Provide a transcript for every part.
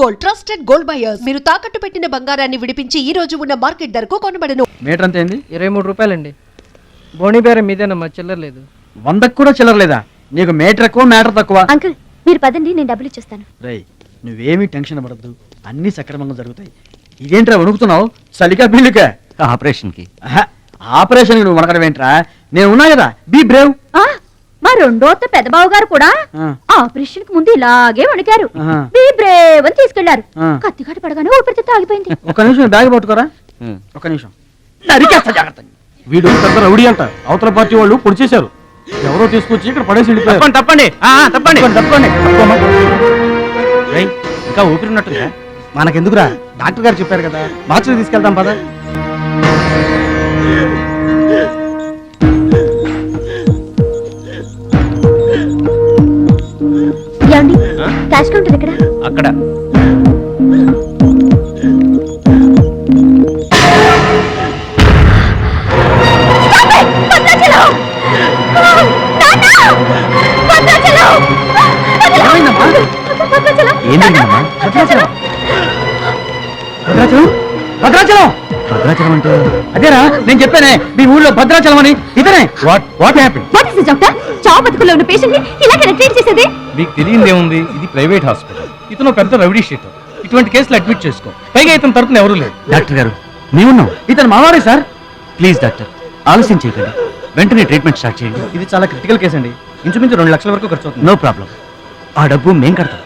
Gold trusted gold buyers మీరు తాకట్టు పెట్టిన బంగారాన్ని విడిపించి ఈ రోజు ఉన్న మార్కెట్ ధరకు కొనబడను. మీటర్ అంత ఏంది ఇరవై మూడు రూపాయలండి. బోణి బేరం మీదేనమ్మా చిల్లర లేదు. వందకు కూడా చిల్లరలేదా నీకు మీటర్ ఎక్కువ మ్యాటర్ తక్కువ? అంకుల్ మీరు పదండి నేను డబ్బులు ఇచ్చేస్తాను. రేయ్ నువ్వేమీ టెన్షన్ పడద్దు. అన్నీ సక్రమంగా జరుగుతాయి. ఇదేంట్రా వణుకుతున్నావు? చలికా బిల్లుకా ఆపరేషన్కి. ఆపరేషన్ నువ్వు వణకడం ఏంట్రా? నేను ఉన్నా కదా బీ బ్రేవ్. ఆ, మా రెండో పెద్దబావు గారు కూడా ఆ. ఆపరేషన్కి ముందు ఇలాగే వణికారు. బీ బ్రేవ్ అని తీసుకెళ్ళారు. ఆ. కత్తికాట పడగానే ఊపిరితిత్తు ఆగిపోయింది. ఒక్క నిమిషం బ్యాగ్ పట్టుకోరా? ఒక్క నిమిషం. నరికేస్తా జాగ్రత్త. వీడు పెద్ద రౌడీ అంట. అవతల పార్టీ వాళ్ళు పొడి చేశారు ఎవరో తీసుకొచ్చి ఇక్కడ పడేసి వెళ్ళిపోయారు. తప్పండి తప్పండి. తప్పండి. ఇంకా ఊపిరి ఉన్నట్టుందా మనకెందుకురా? డాక్టర్ గారు చెప్పారు కదా. మార్చి తీసుకెళ్తాం పద. క్యాష్ కౌంటర్ ఎక్కడ అక్కడ. భద్రాచలం! భద్రాచలం! అంటే? అదేరా నేను చెప్పానే మీ ఊళ్ళో భద్రాచలం అని? ఇతనే? What what happy What is this, doctor? చావు బతుకుల్లో ఉన్న పేషెంట్ని ఇలాగే ట్రీట్ చేసేది? మీకు తెలియంది ఏముంది? ఇది ప్రైవేట్ హాస్పిటల్. ఇతను పెద్ద రౌడీ షీటర్. ఇటువంటి కేసులు అడ్మిట్ చేసుకో. పైగా ఇతని తరపున ఎవరు లేరు. డాక్టర్ గారు మేమున్నాం. ఇతను మావాడే సార్? ప్లీజ్ డాక్టర్ ఆలస్యం చేయకండి. వెంటనే ట్రీట్మెంట్ స్టార్ట్ చేయండి. ఇది చాలా క్రిటికల్ కేసు అండి. ఇంచుమించు రెండు లక్షల వరకు ఖర్చు అవుతుంది. No problem. ఆ డబ్బు మేం కడతాం.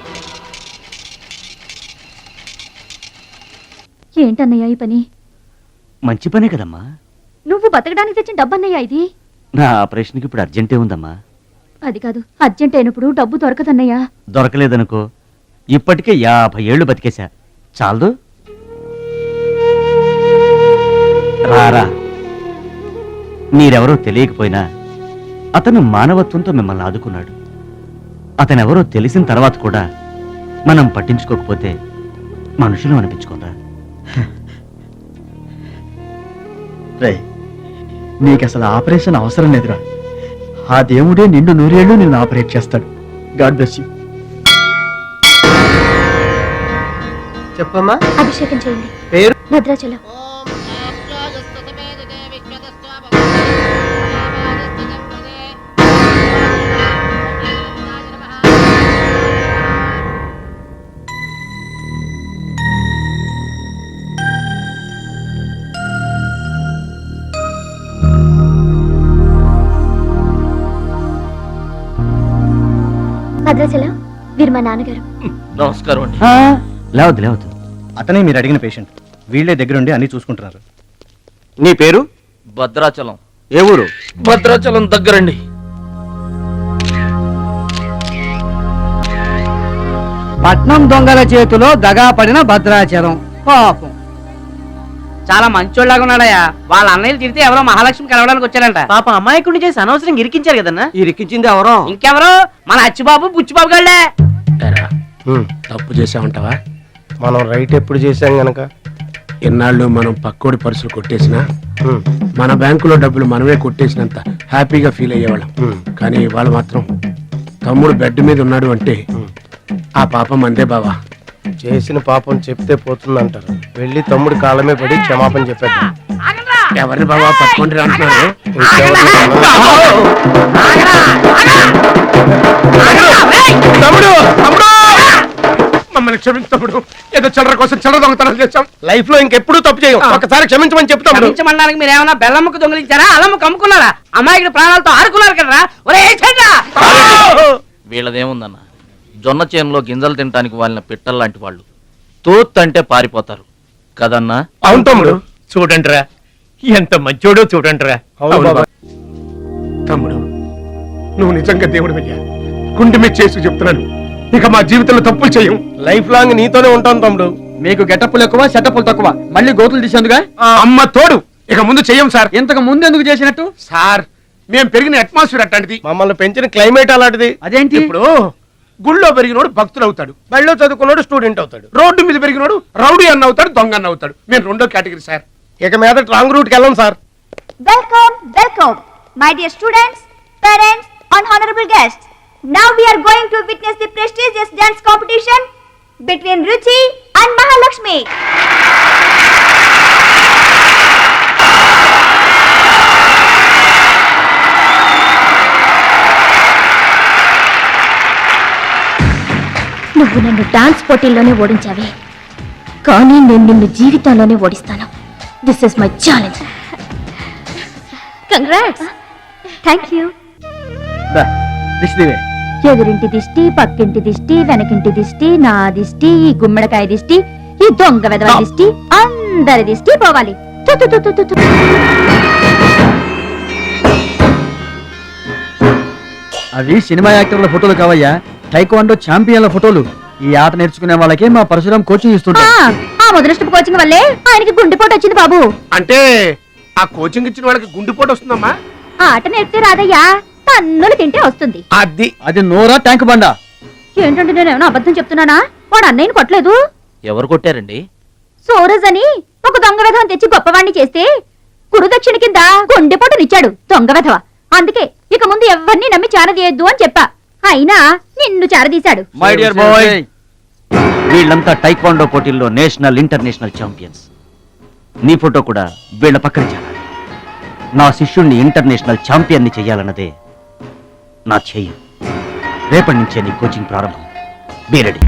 ఏంటన్నయ్య ఈ పని? మంచి పనే కదమ్మా. నువ్వు బతకడానికి తెచ్చిన డబ్బన్నయ్య ఇది? నా ఆపరేషన్కి ఇప్పుడు అర్జెంటే ఉందమ్మా. అది కాదు అర్జెంట్ అయినప్పుడు డబ్బు దొరకదన్నయ్య. దొరకలేదనుకో ఇప్పటికే యాభై ఏళ్ళు బతికేశా. చాలదు. రారా. మీరెవరో తెలియకపోయినా అతను మానవత్వంతో మిమ్మల్ని ఆదుకున్నాడు. అతనెవరో తెలిసిన తర్వాత కూడా మనం పట్టించుకోకపోతే మనుషులు అనిపించుకోరా రే నీకు అసలు ఆపరేషన్ అవసరం లేదురా. ఆ దేవుడే నిండు నూరేళ్ళు నిన్ను ఆపరేట్ చేస్తాడు. God bless you. చెప్పమ్మా. అభిషేకం చేయండి. పేరు? భద్రాచలం. భద్రాచలం వీరు మా నాన్నగారు. నమస్కారం అండి. లేవద్దు లేవద్దు. అతనే మీరు అడిగిన పేషెంట్ వీళ్ళే దగ్గరుండి అన్ని చూసుకుంటున్నారు. నీ పేరు? భద్రాచలం. ఏ ఊరు? భద్రాచలం దగ్గరండి. పట్నం దొంగల చేతిలో దగా పడిన భద్రాచలం. పాపం. చాలా మంచోళ్ళగా ఉన్నాడయ్యా. వాళ్ళ అన్నయ్యలు తిడితే ఎవరో మహాలక్ష్మి కలవడానికి వచ్చారంట. పాప అమాయకుడిని చేసి అనవసరం ఇరికించారు కదన్నా? ఇరికించింది ఎవరో? ఇంకెవరు? మన అచ్చిబాబు బుచ్చిబాబు గళ్ళే. తప్పు చేసామంటావా మనం రైట్ ఎప్పుడు చేశాం గనక? ఎన్నాళ్ళు మనం పక్కోడి పర్సులు కొట్టేసినా మన బ్యాంకులో డబ్బులు మనమే కొట్టేసినంత హ్యాపీగా ఫీల్ అయ్యేవాళ్ళం. కానీ వాళ్ళు మాత్రం తమ్ముడు బెడ్ మీద ఉన్నాడు అంటే ఆ పాపం అందే బావా. చేసిన పాపం చెప్తే పోతుందంటారు. వెళ్ళి తమ్ముడి కాళ్ళమే పడి క్షమాపణ చెప్పేద్దాం. ఎవరిని బావా? పట్టుకుంటే అంటున్నారు. తమ్ముడు తమ్ముడు! మమ్మల్ని క్షమించు తమ్ముడు. ఏదో చిల్లర కోసం చిల్లర దొంగతనం చేశాం. లైఫ్లో ఇంకెప్పుడు తప్పు చేయం ఒకసారి క్షమించమని చెప్తాం. క్షమించమనడానికి మీరు ఏమన్నా బెల్లమ్మకు దొంగిలించారా? అల్లమ్మకు అమ్ముకున్నారా అమ్మాయికి ప్రాణాలతో ఆడుకున్నారు కదరా? ఒరే వీళ్ళదేముందన్న? జొన్న చేనులో గింజలు తినడానికి వాళ్ళ పిట్టల్లాంటి వాళ్ళు. తోత్ అంటే పారిపోతారు. కదన్నా? అవును తమ్ముడు. చూడండిరా. ఎంత మంచోడో చూడండిరా. అవును బాబా. తమ్ముడు నువ్వు నిజంగా దేవుడు అయ్యా. గుండె మీద చేసి చెప్తున్నాను. ఇక మా జీవితంలో తప్పులు చేయం. లైఫ్ లాంగ్ నీతోనే ఉంటాను తమ్ముడు. మీకు గెటప్పులు ఎక్కువ సెటప్పులు తక్కువ. మళ్ళీ గోతులు తీసేందుగా అమ్మ తోడు. ఇక ముందు చెయ్యం సార్. ఇంతకు ముందు ఎందుకు చేసినట్టు? సార్ మేము పెరిగిన అట్మాస్ఫియర్ అట్లాంటిది. మమ్మల్ని పెంచిన క్లైమేట్ అలాంటిది. అదేంటి? ఇప్పుడు గుళ్ళో పెరిగినోడు భక్తులు అవుతాడు బడిలో చదువుకున్నాడు స్టూడెంట్ అవుతాడు. రోడ్డు మీద పెరిగినోడు రౌడీ అన్న అవుతాడు దొంగ అన్న అవుతాడు. మేము రెండో కేటగిరీ సార్. ఇక మీద రాంగ్ రూట్ వెళ్ళాం sir. Welcome welcome my dear students parents and honourable guest now we are going to witness the prestigious dance competition between Ruchi and Mahalakshmi నువ్వు నన్ను డాన్స్ పోటీల్లోనే ఓడించావే. కానీ నేను నిన్ను జీవితంలోనే ఓడిస్తాను. This is my challenge congrats thank you. ఎదురింటి దిష్టి పక్కింటి దిష్టి వెనకింటి దిష్టి నా దిష్టి ఈ గుమ్మడికాయ దిష్టి ఈ దొంగ వెదవ దిష్టి అందరి దిష్టి పోవాలి. అవి సినిమా యాక్టర్ల ఫోటోలు కావయ్యా. టైక్వాండో ఛాంపియన్ల ఫోటోలు. ఈ ఆట నేర్చుకునే వాళ్ళకి మా పరశురాం కోచింగ్ ఆ, ఇస్తుంటాం ఆ మొదలష్టపు కోచింగ్ వల్లే ఆయనకి గుండెపోటు వచ్చింది బాబు. అంటే ఆ కోచింగ్ ఇచ్చిన వాళ్ళకి గుండెపోటు వస్తుందమ్మా? ఆ ఆట నేర్పితే రాదయ్యా తన్నులు తింటే వస్తుంది. అది. అది నోరా ట్యాంక్ బండా? ఏంటంటే నేను ఏమైనా అబద్ధం చెప్తున్నానా? వాడు అన్నయ్యని కొట్టలేదు? ఎవరు కొట్టారండి? సూరజ్ అని ఒక దొంగ వెధవం తెచ్చి గొప్పవాణ్ణి చేస్తే గురుదక్షిణ కింద గుండెపోటునిచ్చాడు దొంగ వెధవ. అందుకే ఇక ముందు ఎవరిని నమ్మి చారదీయొద్దు అని చెప్పా. అయినా నిన్ను చారదీశాడు. మై డియర్ బాయ్ వీళ్ళంతా టైక్వాండో పోటీల్లో నేషనల్ ఇంటర్నేషనల్ ఛాంపియన్స్. నీ ఫోటో కూడా వీళ్ళ పక్కన చేరాలి. నా శిష్యుణ్ణి ఇంటర్నేషనల్ ఛాంపియన్ని చెయ్యాలన్నదే నా ధ్యేయం. రేపటి నుంచే నీ కోచింగ్ ప్రారంభం. బీరెడీ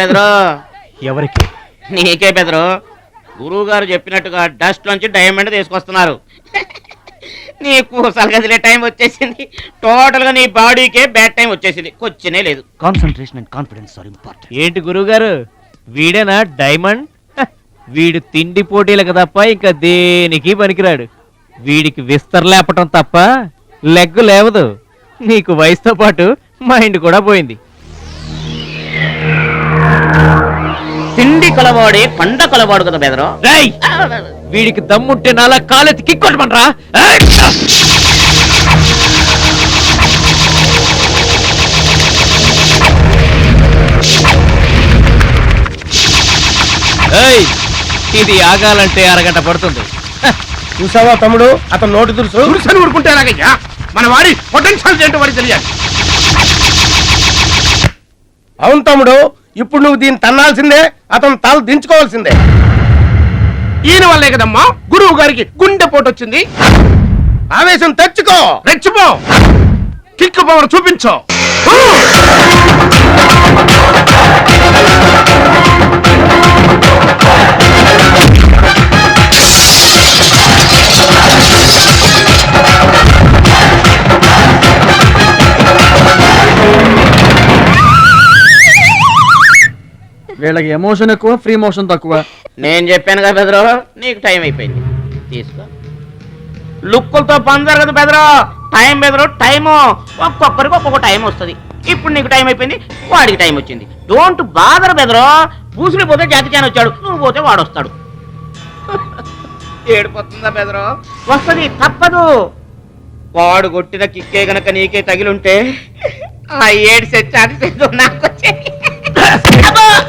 బెదరు ఎవరికి? నీకే బెదరు గురువు గారు చెప్పినట్టుగా డస్ట్ నుంచి డైమండ్ తీసుకొస్తున్నారు. నీ కూసలు కదిలే టైం వచ్చేసింది. టోటల్గా నీ బాడీకే బ్యాడ్ టైం వచ్చేసింది. కొచ్చినే లేదు. Concentration and confidence are important ఏంటి గురుగారు వీడేనా డైమండ్? హ, వీడు తిండి పోటీలకు తప్ప ఇంకా దేనికి పనికిరాడు? వీడికి విస్తర లేపటం తప్ప లెగ్గు లేవదు. నీకు వయసుతో పాటు మైండ్ కూడా పోయింది. తిండి కలవాడే పండ కలవాడు కదా బెదరు? రేయ్! వీడికి దమ్ముంటే నాలా కాలెత్తి కిక్కొట్టమనరా ఏయ్! ఇది ఆగాలంటే అరగంట పడుతుంది. చూసావా తమ్ముడు? అతను నోటు దురుసు? దురుసని ఊరుకుంటే ఎలాగయ్యా? మన వాడి పొటెన్షియల్ ఏంటో వాడికి తెలియాలి. అవును తమ్ముడు ఇప్పుడు నువ్వు దీన్ని తన్నాల్సిందే అతను తల దించుకోవాల్సిందే. ఈయన వల్లే కదమ్మా గురువు గారికి గుండె పోటొచ్చింది. ఆవేశం తెచ్చుకో. రెచ్చిపో. కిక్ పవర్ చూపించో. వీళ్ళకి ఎమోషన్ ఎక్కువ ఫ్రీ మోషన్ తక్కువ. నేను చెప్పాను కదా బెదరు నీకు టైం అయిపోయింది. తీసుకో. లుక్కులతో పని జరగదు బెదరు టైం బెదరు టైము. ఒక్కొక్కరికి ఒక్కొక్క టైం వస్తుంది. ఇప్పుడు నీకు టైం అయిపోయింది వాడికి టైం వచ్చింది. డోంట్ బాదర్ బెదరు పూసులు పోతే జాతి చాన్ వచ్చాడు నువ్వు పోతే వాడు వస్తాడు. ఏడిపోతుందా బెదరు వస్తుంది తప్పదు. వాడు కొట్టిన కిక్కే గనక నీకే తగిలుంటే ఆ ఏడు సెట్ అది నాకు వచ్చేది.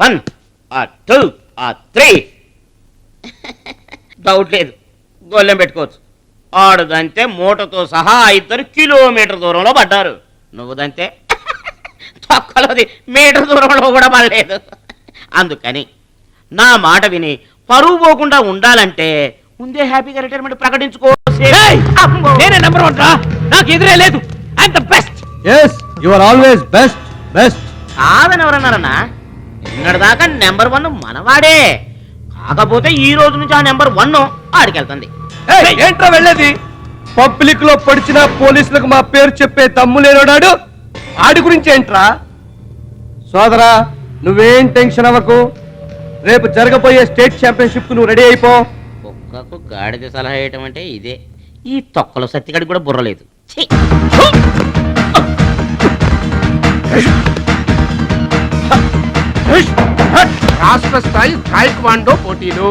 వన్ ఆ టూ ఆ త్రీ. డౌట్ లేదు. గొల్లెం పెట్టుకోవచ్చు. ఆడుదంతే మూటతో సహా ఇద్దరు కిలోమీటర్ దూరంలో పడ్డారు. నువ్వుదంతే తొక్కలోది మీటర్ దూరంలో కూడా పడలేదు. అందుకని నా మాట విని పరువు పోకుండా ఉండాలంటే ముందే హ్యాపీగా రిటైర్మెంట్ ప్రకటించుకో. అమ్మో. నేనే నెంబర్ వన్ రా. నాకు ఎదురే లేదు. I the best yes you are always best best. కాదని ఎవరన్నారన్నా నిన్నటిదాకా నెంబర్ వన్ మనవాడే. కాకపోతే ఈ రోజు నుంచి ఆ నెంబర్ వన్ ఆడికెళ్తుంది. ఏంట్రా వెళ్ళేది? పబ్లిక్లో పడిచిన పోలీసులకు మా పేరు చెప్పే దమ్ము లేనోడాడు? ఆడి గురించి ఏంట్రా? సోదరా నువ్వేం టెన్షన్ అవ్వకు. రేపు జరగబోయే స్టేట్ ఛాంపియన్షిప్ నువ్వు రెడీ అయిపో. కుక్కకు గాడిద సలహా వేయటం అంటే ఇదే. ఈ తొక్కల సత్తిగడికి కూడా బుర్రలేదు! రాష్ట్ర స్థాయి తాయిక్వాండో పోటీలు.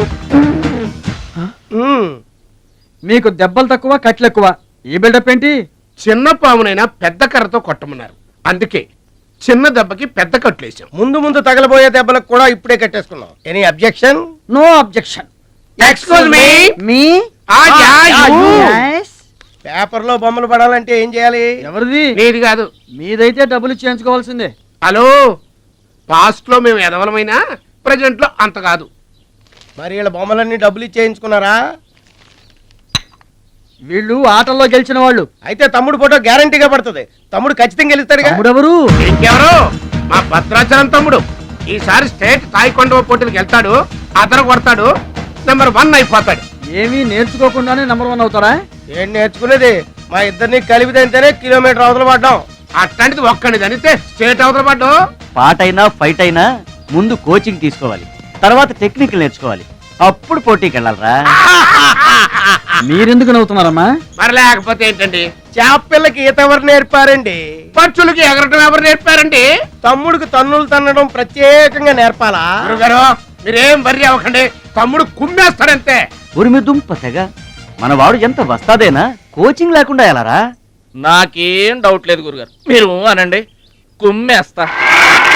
మీకు దెబ్బలు తక్కువ కట్లు ఎక్కువ. ఈ బిల్డప్ ఏంటి? చిన్న పామునైనా పెద్ద కర్రతో కొట్టమన్నారు. అందుకే చిన్న దెబ్బకి పెద్ద కట్లేసాం ముందు ముందు తగలబోయే దెబ్బలకు కూడా ఇప్పుడే కట్టేసుకున్నాం. Any objection no objection excuse me మీ పేపర్లో బొమ్మలు పడాలంటే ఏం చేయాలి? ఎవరిది? నీది కాదు. మీదైతే డబ్బులు చేయించుకోవాల్సిందే హలో? పాస్ట్లో మేము ఎదవలమైనా ప్రజెంట్లో అంత కాదు. మరి వీళ్ళ బొమ్మలన్నీ డబ్బులు ఇచ్చేయించుకున్నారా? వీళ్ళు ఆటల్లో గెలిచిన వాళ్ళు. అయితే తమ్ముడు ఫోటో గ్యారంటీగా పడుతుంది. తమ్ముడు ఖచ్చితంగా గెలుస్తాడుగా. తమ్ముడెవరు? ఇంకెవరు? మా భద్రాచలం తమ్ముడు. ఈసారి స్టేట్ తాయికొండ పోటీలకు వెళ్తాడు అతను కొడతాడు నెంబర్ వన్ అయిపోతాడు. ఏమీ నేర్చుకోకుండానే నెంబర్ వన్ అవుతారా ఏం నేర్చుకునేది? మా ఇద్దరిని కలిపిదంతేనే కిలోమీటర్ అవతల పడ్డాం. అట్లాంటిది ఒక్కడి అనితే స్టేట్ అవతల పడ్డు. పాట అయినా ఫైట్ అయినా ముందు కోచింగ్ తీసుకోవాలి. తర్వాత టెక్నిక్ నేర్చుకోవాలి. అప్పుడు పోటీకి వెళ్ళాలరా. మీరెందుకు నవ్వుతున్నారమ్మా? మరి లేకపోతే ఏంటండి? చేప పిల్లకి ఈత ఎవరు నేర్పారండి? పచ్చులకి ఎగరటం ఎవరు నేర్పారండి? తమ్ముడికి తన్నులు తన్నడం ప్రత్యేకంగా నేర్పాలా? గురుగారు మీరేం వర్రి అవ్వకండి. తమ్ముడు కుమ్మేస్తాడంతే. ఉరిమి దుంప తెగ. మన వాడు ఎంత వస్తాదేనా? కోచింగ్ లేకుండా ఎలారా? నాకేం డౌట్ లేదు గురుగారు. మీరు అనండి కుమ్మేస్తా.